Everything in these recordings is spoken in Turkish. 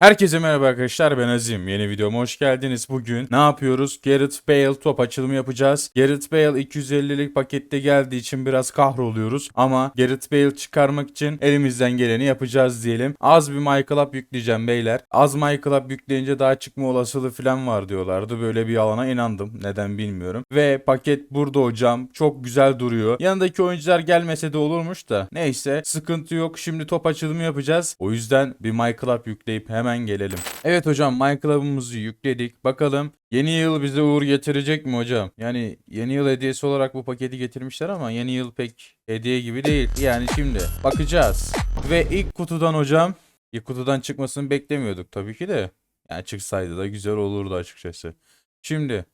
Herkese merhaba arkadaşlar ben Azim. Yeni videoma hoş geldiniz. Bugün ne yapıyoruz? Gareth Bale top açılımı yapacağız. Gareth Bale 250'lik pakette geldiği için biraz kahroluyoruz. Ama Gareth Bale çıkarmak için elimizden geleni yapacağız diyelim. Az bir MyClub yükleyeceğim beyler. Az MyClub yükleyince daha çıkma olasılığı falan var diyorlardı. Böyle bir yalana inandım. Neden bilmiyorum. Ve paket burada hocam. Çok güzel duruyor. Yanındaki oyuncular gelmese de olurmuş da. Neyse sıkıntı yok. Şimdi top açılımı yapacağız. O yüzden bir MyClub yükleyip hemen gelelim. Evet hocam MyClub'ımızı yükledik. Bakalım yeni yıl bize uğur getirecek mi hocam? Yani yeni yıl hediyesi olarak bu paketi getirmişler ama yeni yıl pek hediye gibi değil. Yani şimdi bakacağız. Ve ilk kutudan hocam ilk kutudan çıkmasını beklemiyorduk tabii ki de. Yani çıksaydı da güzel olurdu açıkçası. Şimdi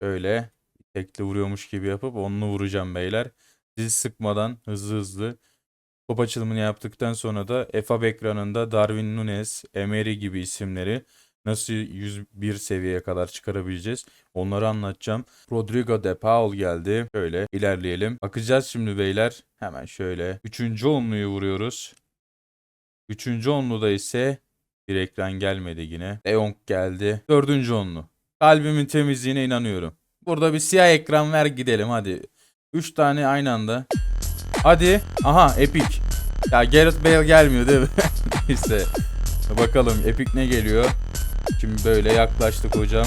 öyle tekli vuruyormuş gibi yapıp onunla vuracağım beyler. Sizi sıkmadan hızlı hızlı Top açılımını yaptıktan sonra da FAB ekranında Darwin Nunes, Emery gibi isimleri nasıl 101 seviyeye kadar çıkarabileceğiz onları anlatacağım. Rodrigo de Paul geldi. Şöyle ilerleyelim. Bakacağız şimdi beyler. Hemen şöyle. Üçüncü onluyu vuruyoruz. Üçüncü onluda ise bir ekran gelmedi yine. Leong geldi. Dördüncü onlu. Kalbimin temizliğine inanıyorum. Burada bir siyah ekran ver gidelim hadi. Üç tane aynı anda. Hadi. Aha Epic. Ya Gareth Bale gelmiyor değil mi? Neyse. Bakalım Epic ne geliyor? Şimdi böyle yaklaştık hocam.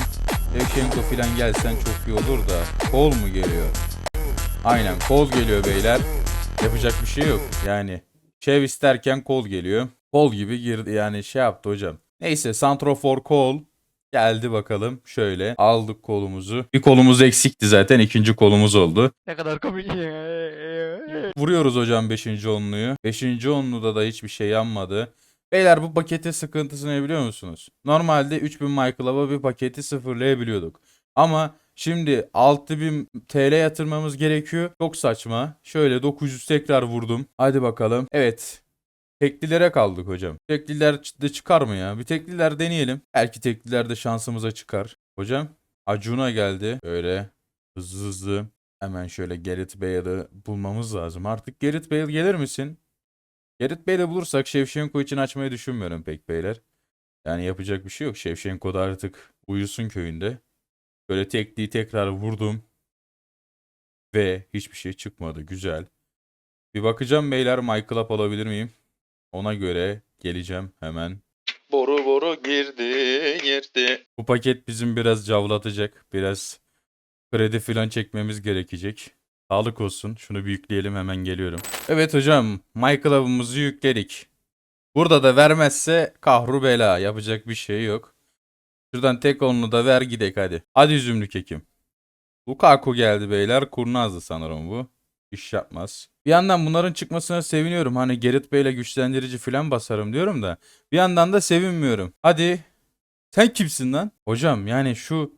Shevchenko falan gelsen çok iyi olur da. Kol mu geliyor? Aynen kol geliyor beyler. Yapacak bir şey yok. Yani Şev isterken kol geliyor. Kol gibi girdi yani şey yaptı hocam. Neyse Santrofor kol. Geldi bakalım. Şöyle aldık kolumuzu. Bir kolumuz eksikti zaten. ikinci kolumuz oldu. Ne kadar komik. Vuruyoruz hocam 5. onluyu. 5. onluda da hiçbir şey yanmadı. Beyler bu paketin sıkıntısı ne biliyor musunuz? Normalde 3000 MyClub'a bir paketi sıfırlayabiliyorduk. Ama şimdi 6000 TL yatırmamız gerekiyor. Çok saçma. Şöyle 900 tekrar vurdum. Hadi bakalım. Evet. Teklilere kaldık hocam. Tekliler de çıkar mı ya? Bir tekliler deneyelim. Belki teklilerde şansımıza çıkar. Hocam Acuna geldi. Böyle hızlı hızlı. Hemen şöyle Gareth Bale'ı bulmamız lazım. Artık Gareth Bale gelir misin? Gareth Bale'i bulursak Shevchenko için açmayı düşünmüyorum pek beyler. Yani yapacak bir şey yok. Shevchenko da artık uyusun köyünde. Böyle tekliği tekrar vurdum. Ve hiçbir şey çıkmadı. Güzel. Bir bakacağım beyler My Club alabilir miyim? Ona göre geleceğim hemen. Boru boru girdi girdi. Bu paket bizim biraz cavlatacak. Biraz kredi falan çekmemiz gerekecek. Sağlık olsun. Şunu bir yükleyelim hemen geliyorum. Evet hocam. MyClub'ımızı yükledik. Burada da vermezse kahru bela. Yapacak bir şey yok. Şuradan tek onlu da ver gidek hadi. Hadi üzümlü kekim. Lukaku geldi beyler. Kurnazdı sanırım bu. İş yapmaz. Bir yandan bunların çıkmasına seviniyorum. Hani Gerrit Bey'le güçlendirici falan basarım diyorum da. Bir yandan da sevinmiyorum. Hadi. Sen kimsin lan? Hocam yani şu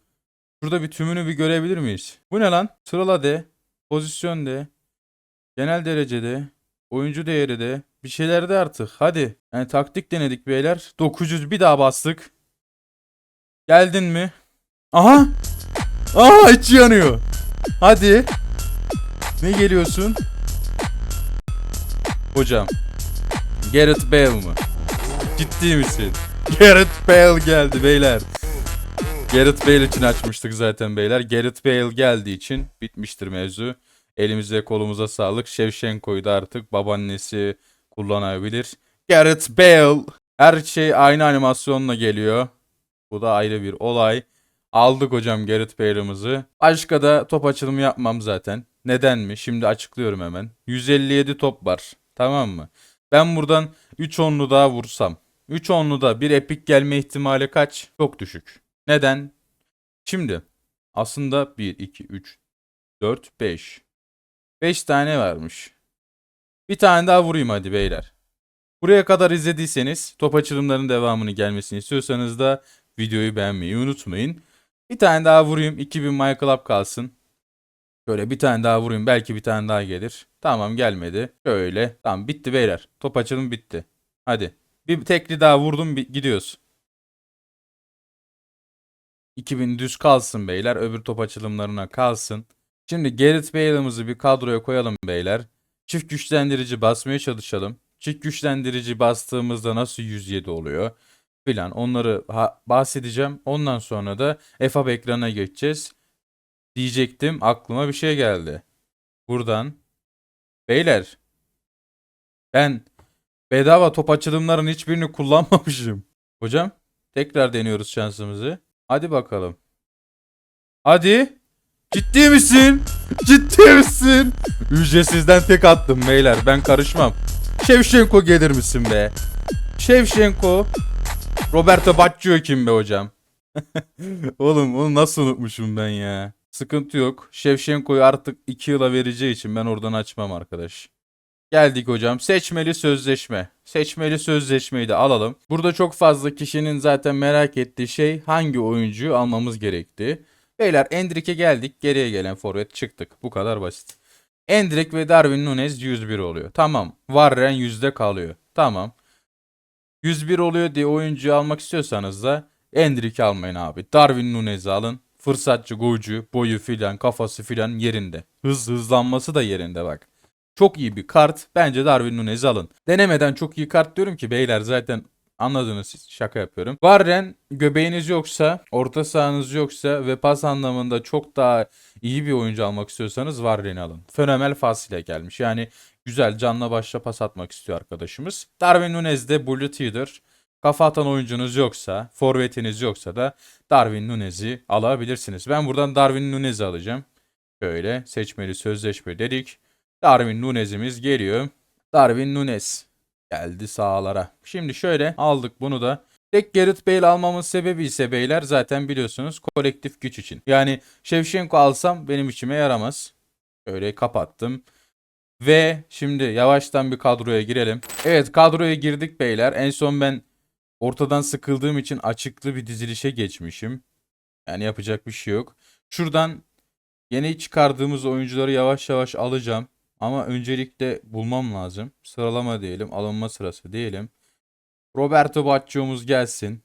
Şurada bir tümünü bir görebilir miyiz? Bu ne lan? Sırala de. Pozisyon de. Genel derecede. Oyuncu değeri de. Bir şeyler de artık. Hadi. Yani taktik denedik beyler. 900 bir daha bastık. Geldin mi? Aha. Aha içi yanıyor. Hadi. Ne geliyorsun? Hocam. Gareth Bale mı? Ciddi misin? Gareth Bale geldi beyler. Gareth Bale için açmıştık zaten beyler. Gareth Bale geldiği için bitmiştir mevzu. Elimize kolumuza sağlık. Shevchenko'yu da artık babaannesi kullanabilir. Gareth Bale. Her şey aynı animasyonla geliyor. Bu da ayrı bir olay. Aldık hocam Gareth Bale'ımızı. Başka da top açılımı yapmam zaten. Neden mi? Şimdi açıklıyorum hemen. 157 top var. Tamam mı? Ben buradan 3 onlu daha vursam. 3 onlu da bir epik gelme ihtimali kaç? Çok düşük. Neden? Şimdi aslında 1, 2, 3, 4, 5. 5 tane varmış. Bir tane daha vurayım hadi beyler. Buraya kadar izlediyseniz top açılımlarının devamını gelmesini istiyorsanız da videoyu beğenmeyi unutmayın. Bir tane daha vurayım. 2000 My Club kalsın. Şöyle bir tane daha vurayım. Belki bir tane daha gelir. Tamam gelmedi. Şöyle. Tamam bitti beyler. Top açılım bitti. Hadi. Bir tekli daha vurdum gidiyoruz. 2000 düz kalsın beyler. Öbür top açılımlarına kalsın. Şimdi Gareth Bale'ımızı bir kadroya koyalım beyler. Çift güçlendirici basmaya çalışalım. Çift güçlendirici bastığımızda nasıl 107 oluyor? filan onları bahsedeceğim. Ondan sonra da FAB ekranına geçeceğiz. Diyecektim aklıma bir şey geldi. Buradan beyler ben bedava top açılımların hiçbirini kullanmamışım. Hocam tekrar deniyoruz şansımızı. Hadi bakalım. Hadi. Ciddi misin? Ciddi misin? Ücretsizden tek attım beyler ben karışmam. Şevşenko gelir misin be? Şevşenko. Roberto Baggio kim be hocam? Oğlum onu nasıl unutmuşum ben ya. Sıkıntı yok. Şevşenko'yu artık 2 yıla vereceği için ben oradan açmam arkadaş. Geldik hocam. Seçmeli sözleşme. Seçmeli sözleşmeyi de alalım. Burada çok fazla kişinin zaten merak ettiği şey hangi oyuncuyu almamız gerektiği. Beyler Endrick'e geldik. Geriye gelen forvet çıktık. Bu kadar basit. Endrick ve Darwin Nunez 101 oluyor. Tamam. Warren yüzde kalıyor. Tamam. 101 oluyor diye oyuncuyu almak istiyorsanız da Endrick'i almayın abi. Darwin Nunez'i alın. Fırsatçı, golcü, boyu filan, kafası filan yerinde. Hız hızlanması da yerinde bak. Çok iyi bir kart. Bence Darwin Nunez'i alın. Denemeden çok iyi kart diyorum ki beyler zaten anladınız siz. Şaka yapıyorum. Warren göbeğiniz yoksa, orta sahanız yoksa ve pas anlamında çok daha iyi bir oyuncu almak istiyorsanız Warren'i alın. Fenomenal fasile gelmiş. Yani güzel canla başla pas atmak istiyor arkadaşımız. Darwin Nunez de Bullet Heater. Kafa atan oyuncunuz yoksa, forvetiniz yoksa da Darwin Nunez'i alabilirsiniz. Ben buradan Darwin Nunez'i alacağım. Şöyle seçmeli sözleşme dedik. Darwin Nunez'imiz geliyor. Darwin Nunez geldi sahalara. Şimdi şöyle aldık bunu da. Tek Gareth Bale almamın sebebi ise beyler zaten biliyorsunuz kolektif güç için. Yani Shevchenko alsam benim içime yaramaz. Şöyle kapattım. Ve şimdi yavaştan bir kadroya girelim. Evet kadroya girdik beyler. En son ben ortadan sıkıldığım için açıklı bir dizilişe geçmişim. Yani yapacak bir şey yok. Şuradan yeni çıkardığımız oyuncuları yavaş yavaş alacağım. Ama öncelikle bulmam lazım. Sıralama diyelim. Alınma sırası diyelim. Roberto Baggio'muz gelsin.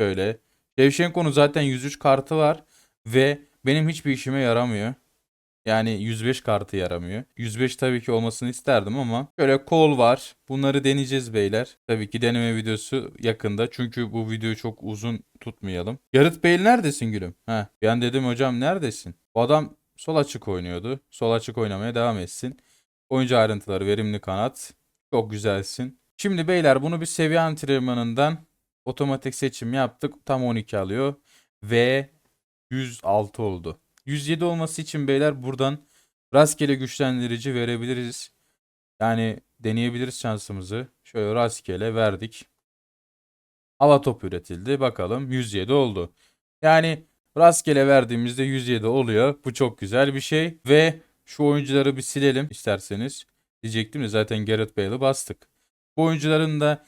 Şöyle. Shevchenko'nun zaten 103 kartı var. Ve benim hiçbir işime yaramıyor. Yani 105 kartı yaramıyor. 105 tabii ki olmasını isterdim ama şöyle kol var. Bunları deneyeceğiz beyler. Tabii ki deneme videosu yakında. Çünkü bu videoyu çok uzun tutmayalım. Gareth Bale neredesin gülüm? Ha, ben dedim hocam neredesin? Bu adam sol açık oynuyordu. Sol açık oynamaya devam etsin. Oyuncu ayrıntıları verimli kanat. Çok güzelsin. Şimdi beyler bunu bir seviye antrenmanından otomatik seçim yaptık. Tam 12 alıyor. Ve 106 oldu. 107 olması için beyler buradan rastgele güçlendirici verebiliriz. Yani deneyebiliriz şansımızı. Şöyle rastgele verdik. Hava topu üretildi. Bakalım 107 oldu. Yani rastgele verdiğimizde 107 oluyor. Bu çok güzel bir şey. Ve şu oyuncuları bir silelim isterseniz. Diyecektim de zaten Gareth Bale'ı bastık. Bu oyuncuların da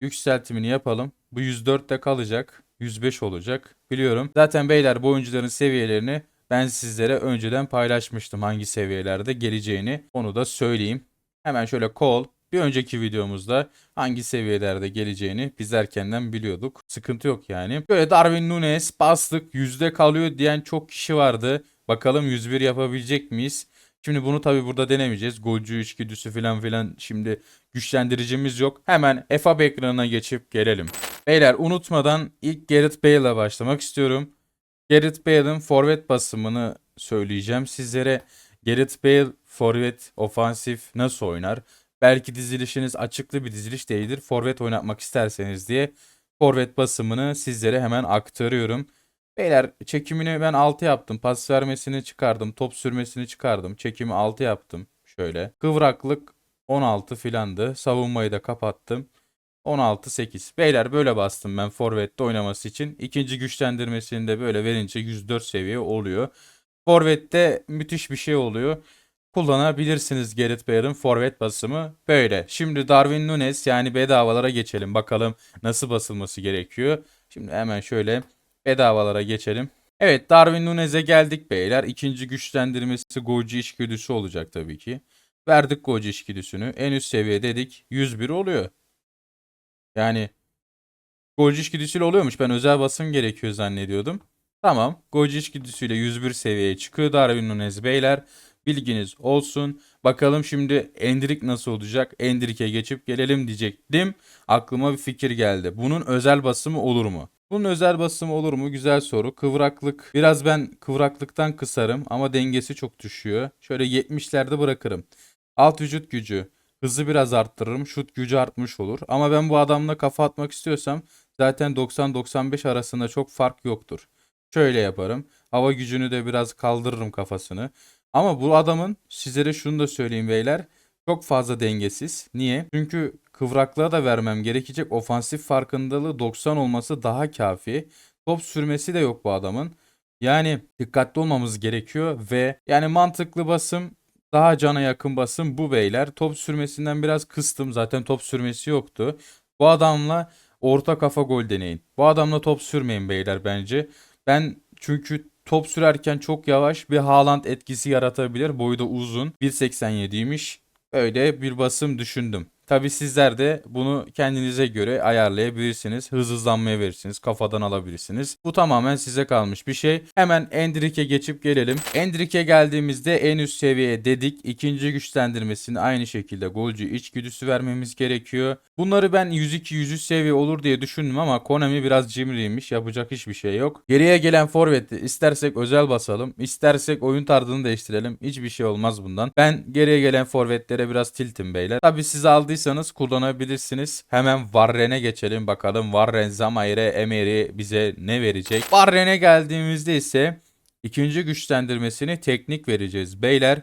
yükseltimini yapalım. Bu 104'te kalacak. 105 olacak. Biliyorum. Zaten beyler bu oyuncuların seviyelerini ben sizlere önceden paylaşmıştım hangi seviyelerde geleceğini. Onu da söyleyeyim. Hemen şöyle kol. Bir önceki videomuzda hangi seviyelerde geleceğini biz erkenden biliyorduk. Sıkıntı yok yani. Böyle Darwin Nunes bastık yüzde kalıyor diyen çok kişi vardı. Bakalım 101 yapabilecek miyiz? Şimdi bunu tabi burada denemeyeceğiz. Golcü içgüdüsü falan filan şimdi güçlendiricimiz yok. Hemen FAB ekranına geçip gelelim. Beyler unutmadan ilk Gareth Bale'la başlamak istiyorum. Gareth Bale'ın forvet basımını söyleyeceğim sizlere. Gareth Bale forvet ofansif nasıl oynar? Belki dizilişiniz açıklı bir diziliş değildir. Forvet oynatmak isterseniz diye forvet basımını sizlere hemen aktarıyorum. Beyler çekimini ben 6 yaptım. Pas vermesini çıkardım. Top sürmesini çıkardım. Çekimi 6 yaptım. Şöyle. Kıvraklık 16 filandı. Savunmayı da kapattım. 16-8. Beyler böyle bastım ben Forvet'te oynaması için. İkinci güçlendirmesini de böyle verince 104 seviye oluyor. Forvet'te müthiş bir şey oluyor. Kullanabilirsiniz Gareth Bale'ın forvet basımı böyle. Şimdi Darwin Nunes yani bedavalara geçelim. Bakalım nasıl basılması gerekiyor. Şimdi hemen şöyle bedavalara geçelim. Evet Darwin Nunes'e geldik beyler. İkinci güçlendirmesi golcü içgüdüsü olacak tabii ki. Verdik golcü içgüdüsünü. En üst seviye dedik. 101 oluyor. Yani golcü içgüdüsüyle oluyormuş. Ben özel basım gerekiyor zannediyordum. Tamam. Golcü içgüdüsüyle 101 seviyeye çıkıyor Darwin Nunez beyler. Bilginiz olsun. Bakalım şimdi Endrik nasıl olacak? Endrik'e geçip gelelim diyecektim. Aklıma bir fikir geldi. Bunun özel basımı olur mu? Bunun özel basımı olur mu? Güzel soru. Kıvraklık. Biraz ben kıvraklıktan kısarım ama dengesi çok düşüyor. Şöyle 70'lerde bırakırım. Alt vücut gücü. Hızı biraz arttırırım. Şut gücü artmış olur. Ama ben bu adamla kafa atmak istiyorsam zaten 90-95 arasında çok fark yoktur. Şöyle yaparım. Hava gücünü de biraz kaldırırım kafasını. Ama bu adamın sizlere şunu da söyleyeyim beyler. Çok fazla dengesiz. Niye? Çünkü kıvraklığa da vermem gerekecek ofansif farkındalığı 90 olması daha kafi. Top sürmesi de yok bu adamın. Yani dikkatli olmamız gerekiyor ve yani mantıklı basım daha cana yakın basım bu beyler. Top sürmesinden biraz kıstım. Zaten top sürmesi yoktu. Bu adamla orta kafa gol deneyin. Bu adamla top sürmeyin beyler bence. Ben çünkü top sürerken çok yavaş bir Haaland etkisi yaratabilir. Boyu da uzun. 1.87'ymiş. Öyle bir basım düşündüm. Tabi sizler de bunu kendinize göre ayarlayabilirsiniz. Hız hızlanmaya verirsiniz. Kafadan alabilirsiniz. Bu tamamen size kalmış bir şey. Hemen Endrick'e geçip gelelim. Endrick'e geldiğimizde en üst seviye dedik. İkinci güçlendirmesini aynı şekilde golcü içgüdüsü vermemiz gerekiyor. Bunları ben 102-103 seviye olur diye düşündüm ama Konami biraz cimriymiş. Yapacak hiçbir şey yok. Geriye gelen forveti istersek özel basalım. istersek oyun tarzını değiştirelim. Hiçbir şey olmaz bundan. Ben geriye gelen forvetlere biraz tiltim beyler. Tabi siz aldıysanız kullanabilirsiniz. Hemen Varren'e geçelim bakalım. Varren Zamayre Emery bize ne verecek? Varren'e geldiğimizde ise ikinci güçlendirmesini teknik vereceğiz beyler.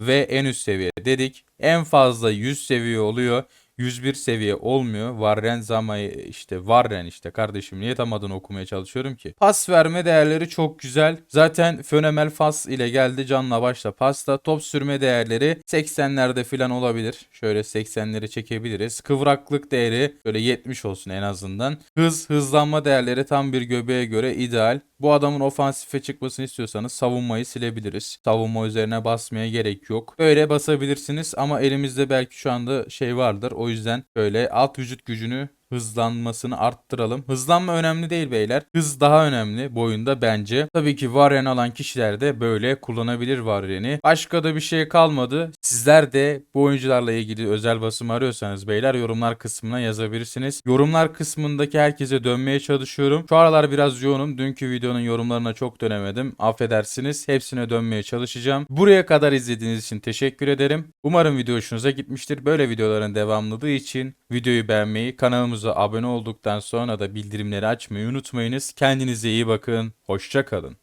Ve en üst seviye dedik. En fazla 100 seviye oluyor. 101 seviye olmuyor. Varren Zamay işte Varren işte kardeşim niye tam adını okumaya çalışıyorum ki. Pas verme değerleri çok güzel. Zaten Fönemel Fas ile geldi canla başla pasta. Top sürme değerleri 80'lerde falan olabilir. Şöyle 80'leri çekebiliriz. Kıvraklık değeri böyle 70 olsun en azından. Hız hızlanma değerleri tam bir göbeğe göre ideal. Bu adamın ofansife çıkmasını istiyorsanız savunmayı silebiliriz. Savunma üzerine basmaya gerek yok. Böyle basabilirsiniz ama elimizde belki şu anda şey vardır. Yüzden böyle alt vücut gücünü hızlanmasını arttıralım. Hızlanma önemli değil beyler. Hız daha önemli boyunda bence. Tabii ki Varren alan kişiler de böyle kullanabilir Varren'i. Başka da bir şey kalmadı. Sizler de bu oyuncularla ilgili özel basım arıyorsanız beyler yorumlar kısmına yazabilirsiniz. Yorumlar kısmındaki herkese dönmeye çalışıyorum. Şu aralar biraz yoğunum. Dünkü videonun yorumlarına çok dönemedim. Affedersiniz. Hepsine dönmeye çalışacağım. Buraya kadar izlediğiniz için teşekkür ederim. Umarım video hoşunuza gitmiştir. Böyle videoların devamlılığı için videoyu beğenmeyi, kanalımıza abone olduktan sonra da bildirimleri açmayı unutmayınız. Kendinize iyi bakın. Hoşça kalın.